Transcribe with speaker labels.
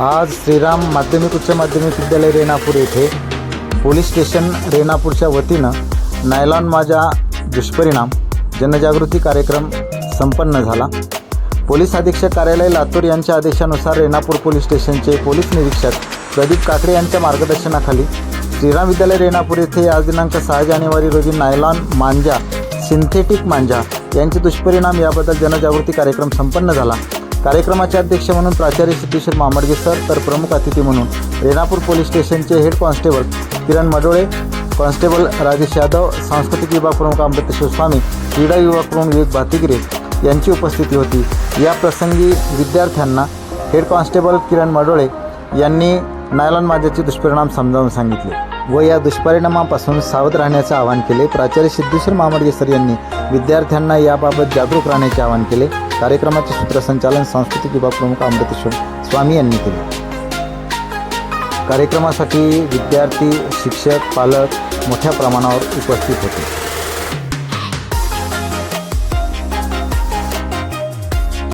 Speaker 1: आज श्रीराम माध्यमिक उच्च माध्यमिक विद्यालय रेणापूर येथे पोलीस स्टेशन रेणापूरच्या वतीनं नायलॉन माझा दुष्परिणाम जनजागृती कार्यक्रम संपन्न झाला. पोलीस अधीक्षक कार्यालय लातूर यांच्या आदेशानुसार रेणापूर पोलीस स्टेशनचे पोलीस निरीक्षक प्रदीप काकडे यांच्या मार्गदर्शनाखाली श्रीराम विद्यालय रेणापूर येथे आज दिनांक सहा जानेवारी रोजी नायलॉन मांजा सिंथेटिक मांजा यांचे दुष्परिणाम याबद्दल जनजागृती कार्यक्रम संपन्न झाला. कार्यक्रमाचे अध्यक्ष म्हणून प्राचार्य सिद्धेश्वर मामडगे सर तर प्रमुख अतिथी म्हणून रेणापूर पोलीस स्टेशनचे head constable Kiran Madole constable Rajesh Yadav सांस्कृतिक विभाग प्रमुख अमृतेश्वर स्वामी क्रीडा विभाग प्रमुख विवेक भातिगिरे यांची उपस्थिती होती. या प्रसंगी विद्यार्थ्यांना हेड कॉन्स्टेबल किरण मडोळे यांनी नायलॉन माझ्याचे दुष्परिणाम समजावून सांगितले व या दुष्परिणामापासून सावध राहण्याचे आवाहन केले. प्राचार्य सिद्धेश्वर मामडगे सर यांनी विद्यार्थ्यांना याबाबत जागरूक राहण्याचे आवाहन केले. कार्यक्रमाचे सूत्रसंचालन सांस्कृतिक विभाग प्रमुख अमृतेश्वर स्वामी यांनी केले. कार्यक्रमासाठी विद्यार्थी शिक्षक पालक मोठ्या प्रमाणावर उपस्थित होते.